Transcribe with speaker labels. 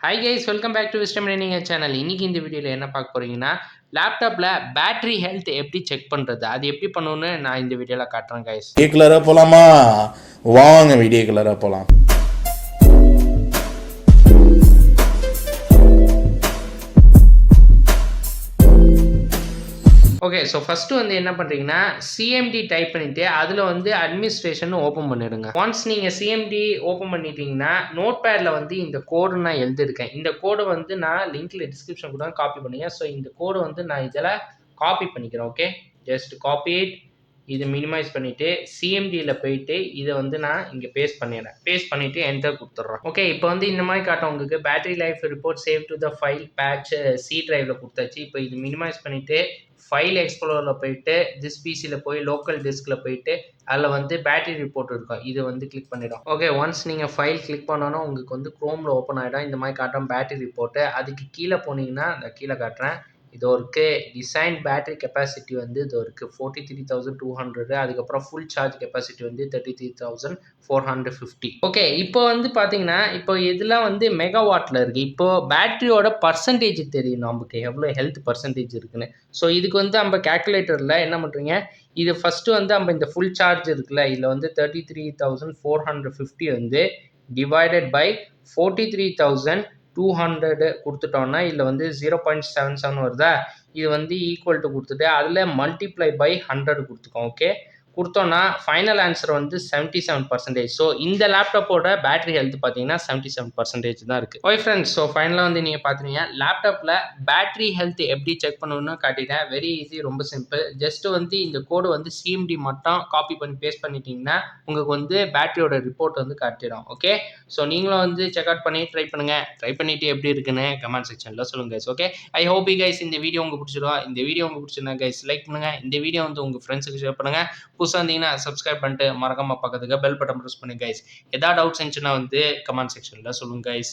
Speaker 1: Hi guys welcome back to wisdom training channel இன்னைக்கு இந்த வீடியோவில் என்ன பார்க்க போறீங்கன்னா லேப்டாப்பில் பேட்டரி ஹெல்த் எப்படி செக் பண்ணுறது அது எப்படி பண்ணணும்னு நான் இந்த வீடியோவில் காட்டுறேன் கைஸ்
Speaker 2: வீடியோ கலராக போகலாமா வாங்க வீடியோ கலராக போகலாம்
Speaker 1: ஓகே ஸோ ஃபஸ்ட்டு வந்து என்ன பண்ணுறீங்கன்னா சிஎம்டி டைப் பண்ணிவிட்டு அதில் வந்து அட்மினிஸ்ட்ரேஷன் ஓப்பன் பண்ணிடுங்க. ஒன்ஸ் நீங்கள் சிஎம்டி ஓப்பன் பண்ணிட்டீங்கன்னா நோட் பேடில் வந்து இந்த கோடு நான் எழுதியிருக்கேன். இந்த கோடை வந்து நான் லிங்க்கில் டிஸ்கிரிப்ஷன் கூட காப்பி பண்ணிங்க. ஸோ இந்த கோடு வந்து நான் இதில் காப்பி பண்ணிக்கிறேன் ஓகே ஜஸ்ட் காப்பி இட் இது மினிமைஸ் பண்ணிவிட்டு சிஎம்டியில் போயிட்டு இதை வந்து நான் இங்கே பேஸ்ட் பண்ணிடுறேன். பேஸ்ட் பண்ணிவிட்டு என்டர் கொடுத்துட்றோம் ஓகே இப்போ வந்து இந்த மாதிரி காட்டும் உங்களுக்கு. Battery life report save to the file batch C ட்ரைவில் கொடுத்தாச்சு. இப்போ இது மினிமைஸ் பண்ணிவிட்டு ஃபைல் எக்ஸ்ப்ளோரில் போயிட்டு திஸ் பிசியில் போய் லோக்கல் டிஸ்கில் போயிட்டு அதில் வந்து பேட்டரி ரிப்போர்ட் இருக்கும். இது வந்து கிளிக் பண்ணிடும். ஓகே ஒன்ஸ் நீங்கள் ஃபைல் கிளிக் பண்ணோன்னா உங்களுக்கு வந்து க்ரோமில் ஓப்பன் ஆகிடும் இந்த மாதிரி காட்டும் பேட்டரி ரிப்போர்ட்டு அதுக்கு கீழே போனீங்கன்னா அந்த கீழே காட்டுறேன். இது இருக்கு டிசைன் பேட்டரி கெப்பாசிட்டி வந்து இது இருக்கு forty three thousand two hundred அதுக்கப்புறம் ஃபுல் சார்ஜ் கெப்பாசிட்டி வந்து thirty three thousand four hundred fifty okay இப்போ வந்து பார்த்தீங்கன்னா இப்போ இதெல்லாம் வந்து மெகாவாட்டில் இருக்குது இப்போ பேட்டரியோட பர்சன்டேஜ் தெரியும் நமக்கு. எவ்வளோ ஹெல்த் பர்சன்டேஜ் இருக்குன்னு. ஸோ இதுக்கு வந்து நம்ம கேல்குலேட்டரில் என்ன பண்ணுறீங்க இது ஃபஸ்ட்டு வந்து நம்ம இந்த ஃபுல் சார்ஜ் இருக்குல்ல இதில் வந்து thirty three thousand four hundred fifty வந்து divided by forty three thousand two hundred கொடுத்துட்டோன்னா இதில் வந்து ஜீரோ பாயிண்ட் செவன் செவன் வருதா? இது வந்து ஈக்குவல் டு கொடுத்துட்டு அதில் மல்டிப்ளை பை ஹண்ட்ரட் கொடுத்துக்கோம் ஓகே கொடுத்தோன்னா ஃபைனல் ஆன்சர் வந்து செவன்ட்டி செவன் பர்சன்டேஜ் ஸோ இந்த லேப்டாப்போட பேட்டரி ஹெல்த் பார்த்தீங்கன்னா செவன்ட்டி செவன் பர்சன்டேஜ் தான் இருக்குது ஓய் ஃப்ரெண்ட்ஸ் ஸோ ஃபைனலாக வந்து நீங்கள் பார்த்துருங்க லேப்டாப்பில் பேட்டரி ஹெல்த் எப்படி செக் பண்ணணும்னு காட்டிட்டேன். வெரி ஈஸி ரொம்ப சிம்பிள் ஜஸ்ட் வந்து இந்த கோடு வந்து சிஎம்டி மட்டும் காப்பி பண்ணி பேஸ்ட் பண்ணிட்டீங்கன்னா உங்களுக்கு வந்து பேட்டரியோட ரிப்போர்ட் வந்து காட்டிடும். ஓகே ஸோ நீங்களும் வந்து செக் அவுட் பண்ணி ட்ரை பண்ணுங்கள் ட்ரை பண்ணிவிட்டு எப்படி இருக்குன்னு கமெண்ட் செக்ஷனில் சொல்லுங்கள் guys okay I hope guys இந்த வீடியோ உங்களுக்கு பிடிச்சிடும் இந்த வீடியோ உங்களுக்கு பிடிச்சிருந்தா கைஸ் லைக் பண்ணுங்கள் இந்த வீடியோ வந்து உங்கள் ஃப்ரெண்ட்ஸுக்கு ஷேர் பண்ணுங்கள் புதுசாக இருந்தீங்கன்னா சப்ஸ்கிரைப் பண்ணிட்டு மறக்காமல் பக்கத்துக்கு பெல் பட்டன் ப்ரெஸ் பண்ணுங்க கைஸ் எதாவது டவுட்ஸ் இருந்துச்சுன்னா வந்து கமெண்ட் செக்ஷனில் சொல்லுங்கள் கைஸ்